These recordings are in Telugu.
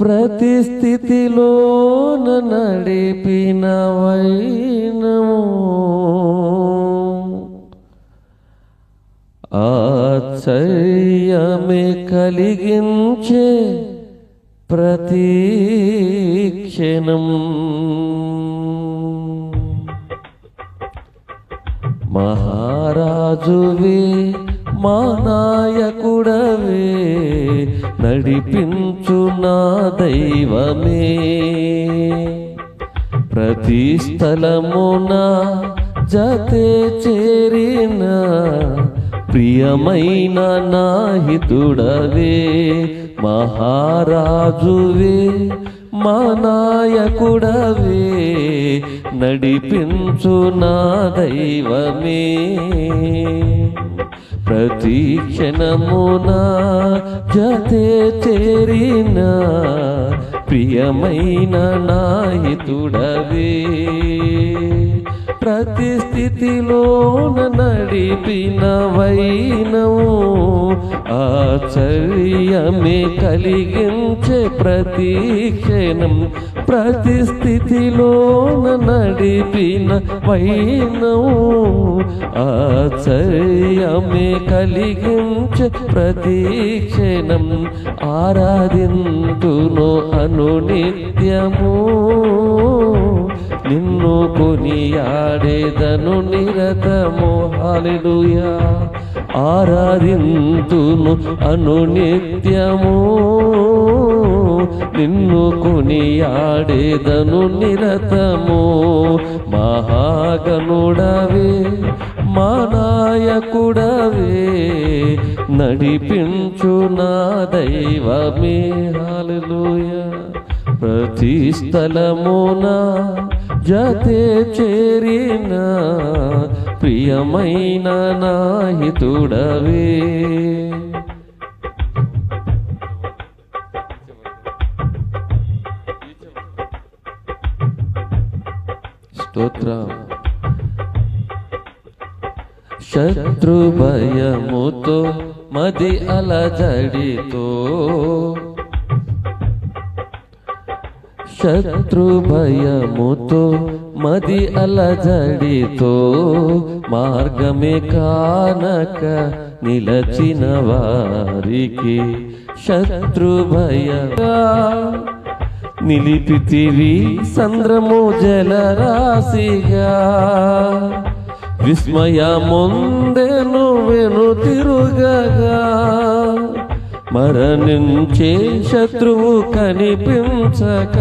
ప్రతి స్థితిలోన నడిపిన వైనము. ఆశ్చర్యమే కలిగించే ప్రతి క్షణం. మహారాజువే మా నాయకుడవే నడిపించు నా దైవమే. ప్రతి స్థలమున జతే చేరిన ప్రియమైన నాహితుడవే మహారాజువే మా నాయకుడవే నడిపించు నా దైవమే. ప్రతి క్షణమున జతే చేరిన ప్రియమైన నాయతుడవే. ప్రతి స్థితిలోన నడిపిన వైనవు ఆశ్చర్యమే కలిగించే ప్రతి క్షణం. ప్రతి స్థితిలోన నడిపిన వైనవు ఆశ్చర్యమే కలిగించే ప్రతి క్షణం. ఆరాధింతును అనునిత్యము. నిత్యము నిన్ను కొనియాడేదను నిరతము. హాలెలూయా ఆరాధింతును అను నిత్యము. నిన్ను కొనియాడేదను నిరతము. మహాగనుడవే మానాయకుడవే నడిపించు నా దైవమే. హాలెలూయా ప్రతి స్థలమునా జతే చేరిన ప్రియమైన నాహితుడవే స్తోత్ర. శత్రు భయముతో మది అలజడితో శత్రు భయముతో మది అలజడితో మార్గమే కానక నిలచిన వారికి శత్రు భయగా నిలిపితివి సంద్రము జలరాశిగా. విస్మయముందెను వెను తిరుగగా. మరణించే శత్రువు కనిపించక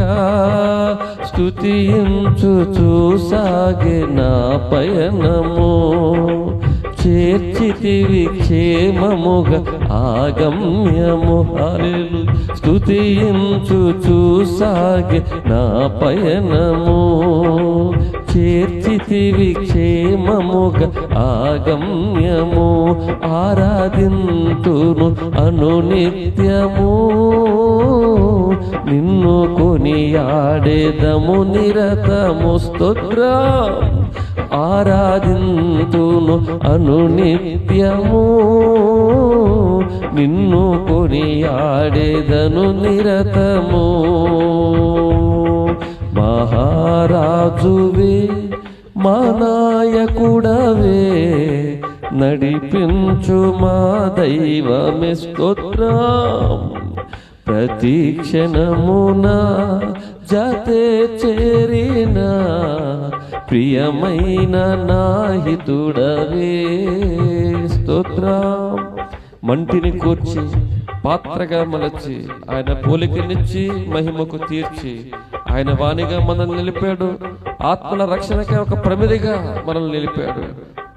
స్థుతించు చూసాగే నా పయనము. చేర్చితివి క్షేమముగా ఆగమ్యము. హరిలు స్థుతించు చూసాగే నా పయనము. చేర్చితివి క్షేమముగా ఆగమ్యము ఆరాధింతును అనునిత్యము నిన్ను కొనియాడేదము నిరతము స్తోత్రం. ఆరాధింతును అనునిత్యము నిన్ను కొనియాడేదను నిరతము. మహారాజు మా నాయకుడవే నడిపించు మా దైవమే స్తోత్రం. ప్రతి క్షణమున జతే చేరిన ప్రియమైన నాహితుడవే స్తోత్రం. మంటిని కూర్చి పాత్రగా మలచి ఆయన పోలికనిచ్చి మహిమకు తీర్చి ఆయన వాణిగా మనల్ని నిలిపాడు. ఆత్మల రక్షణకే ఒక ప్రమిదిగా మనల్ని నిలిపాడు.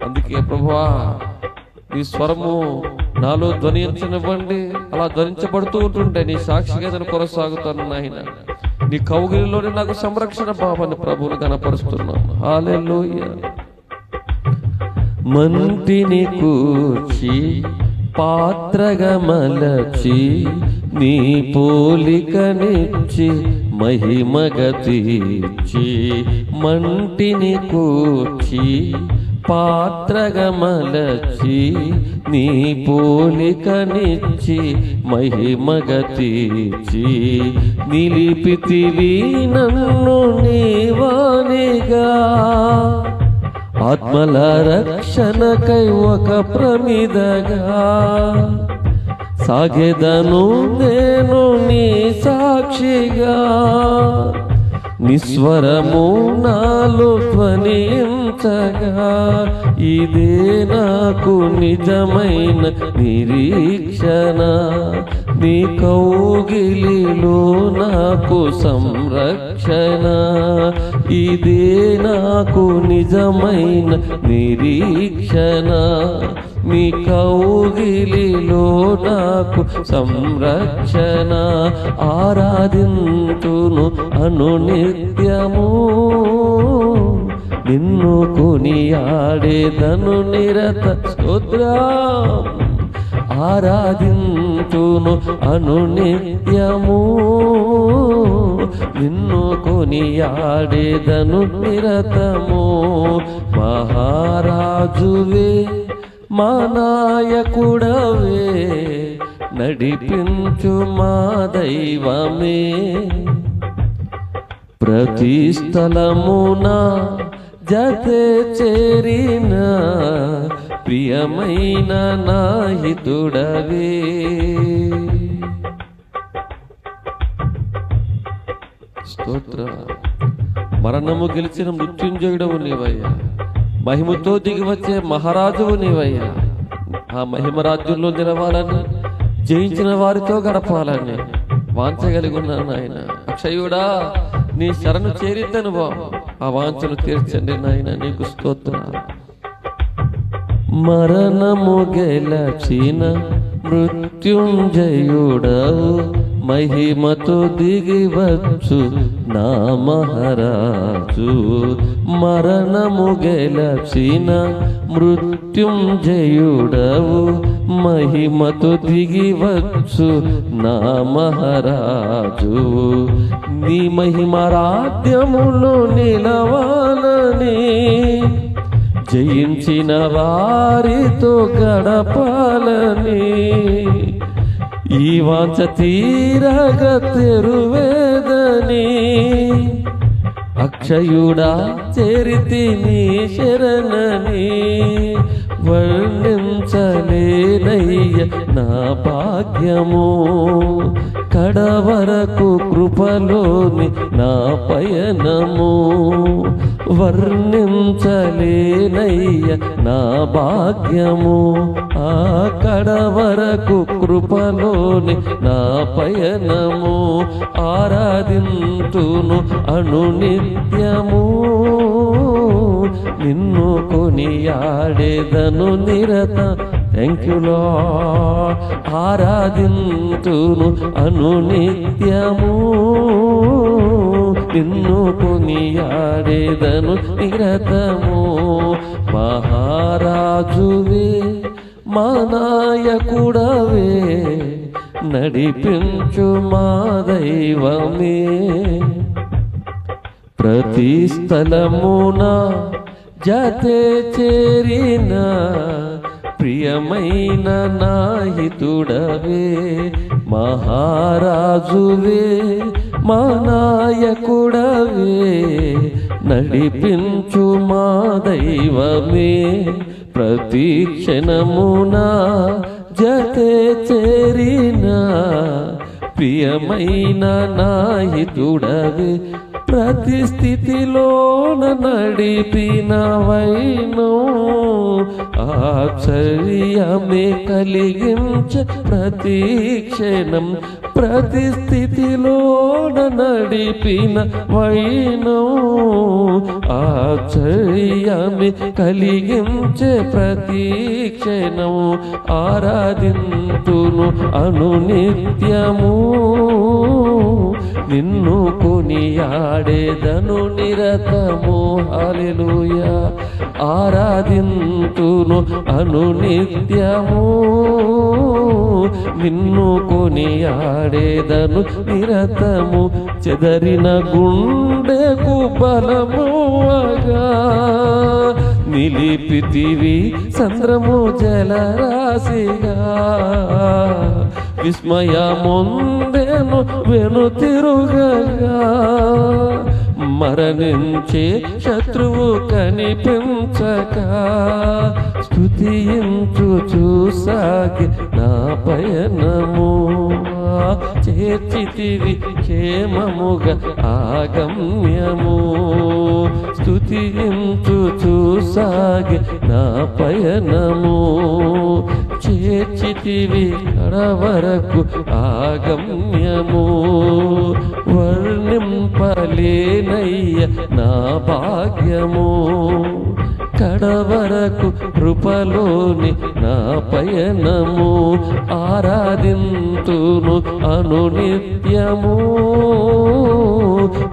అందుకే ప్రభువా నీ స్వరము నాలో ధ్వనించనివ్వండి. అలా ధ్వనించబడుతూ ఉంటుంటే నీ సాక్షిగా నేను కొనసాగుతాను నాయన. నీ కౌగిలిలోనే నాకు సంరక్షణ భావాన్ని ప్రభువుని కనపరుస్తున్నాను హాలెలూయా మంటిని కూర్చి పాత్రగా మలచి నీ పోలికనిచ్చి మహిమగతీచి మంటిని కూర్చి పాత్రగమలచి నీ పోలికనిచ్చి మహిమగతీచి నిలిపితివి నన్ను నీవానిగా ఆత్మల రక్షణకై ఒక ప్రమిదగా. సాగెదను నేను నీ సాక్షిగా. నిస్వరము నాలో ధ్వనించగా. ఇదే నాకు నిజమైన నిరీక్షణ. నీ కౌగిలిలో నాకు సంరక్షణ. ఇదే నాకు నిజమైన నిరీక్షణ. మీ కౌగిలిలో నాకు సంరక్షణ ఆరాధింతును అనునిత్యము. నిన్ను కొనియాడేదను నిరత స్తోత్రం. ఆరాధింతును అనునిత్యము. నిన్ను కొనియాడేదను నిరతము. మహారాజువే మా నాయకుడవే నడిపించు మా దైవమే. ప్రతి స్థలమున జతే చేరిన ప్రియమైన నాహితుడవే. స్తోత్ర. మరణము గెలిచిన మృత్యుంజయుడవు నీవయ్యా. మహిమతో దిగివచ్చే మహారాజువు నీవయ్యా. ఆ మహిమ రాజ్యంలో నిలవాలని జయించిన వారితో గడపాలని వాంచగలిగి ఉన్నాను ఆయన అక్షయుడా నీ శరణు చేరిద్దను బాబు ఆ వాంఛను తీర్చండి నాయన నీకు స్తోత్రాలు మరణము గెలచిన మృత్యుంజయుడవు. మహిమతో దిగివచ్చు నా మహారాజు. మరణము గెలచిన మృత్యుంజయుడవు. మహిమతో దిగివచ్చు నా మహారాజు. నీ మహిమరాధ్యములు నిలవాలని జయించిన వారితో గడపాలని ఈ వాంచ తీరగ తెరువేదని అక్షయుడా చేరితి నీ శరణని వర్ణించలేనయ్య నా భాగ్యము. కడవరకు కృపలోని నా పయనము. వర్ణించలేనయ్య నా భాగ్యము. ఆ వరకు కృపలోని నా పయనము. ఆరాధింతును అనునిత్యము. నిన్ను కొనియాడేదను నిరత. థ్యాంక్ యూలో ఆరాధింతును అనునిత్యము. నిన్ను కొనియాడేదను నిరతము. మహారాజువే మా నడిపించు మా దైవమే. ప్రతి స్థలమున జతే చేరినా ప్రియమైన నాహితుడవే మహారాజువే మా నాయకుడవే నడిపించు మా దైవమే. ప్రతి క్షణమునా జతే చేరినా ప్రియమైన నాహితుడవే ప్రతి స్థితిలోన నడిపిన వైను ఆశ్చర్యమే కలిగించ ప్రతి క్షణం ప్రతి స్థితిలోన నడిపిన వైను ఆశ్చర్యమే కలిగించే ప్రతి క్షణము ఆరాధింతును అనునిత్యము నిన్ను కొనియాడేదను నిరతము. హల్లెలూయా. ఆరాధింతును అనునిత్యము నిన్ను కొనియాడేదను నిరతము. చెదరిన గుండెకు బలముగా నిలిపితివి చంద్రము జలరాశిగా. విస్మయముందెను వెనుతిరుగగా. మరణించే శత్రువు కనిపించక. స్థుతించు చూసాగి నా పయనము. చేర్చితివి క్షేమముగా ఆగమ్యము. స్థుతించు చూసాగి నా పయనము. చేర్చితివి కడవరకు ఆగమ్యము. వర్ణింపలేనయ్య నా భాగ్యము. కడవరకు కృపలోని నా పయనము ఆరాధింతును అనునిత్యము.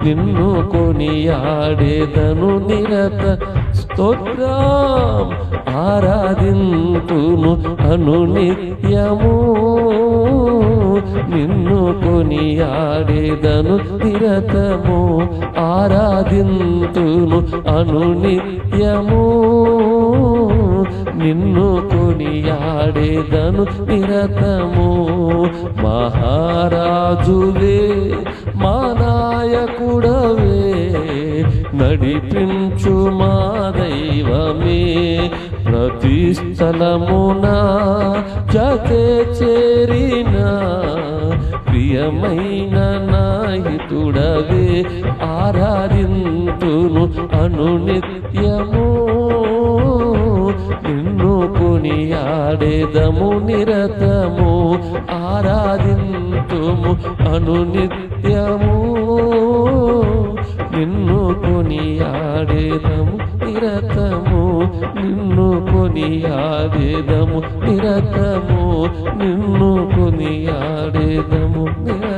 నిన్ను కొనియాడేదను నిరత స్తోత్రం. ఆరాధింతును అనునిత్యము నిన్ను కొనియాడేదను నిరతము. ఆరాధింతును అనునిత్యము నిన్ను కొనియాడేదను నిరతము. మహారాజువే మా నాయకుడవే నడిపించు మా దైవమే. ప్రతి స్థలమున జతే చేరిన ప్రియమైన నాహితుడవే ఆరాధింతును అనునిత్యము. నిన్ను కొనియాడేదము నిరతము. ఆరాధింతుము అనునిత్యము. నిన్ను కొనియాడేదము నిరతము నిన్ను కొనియాడేదము. నిరతము నిన్ను కొనియాడేదము. నిర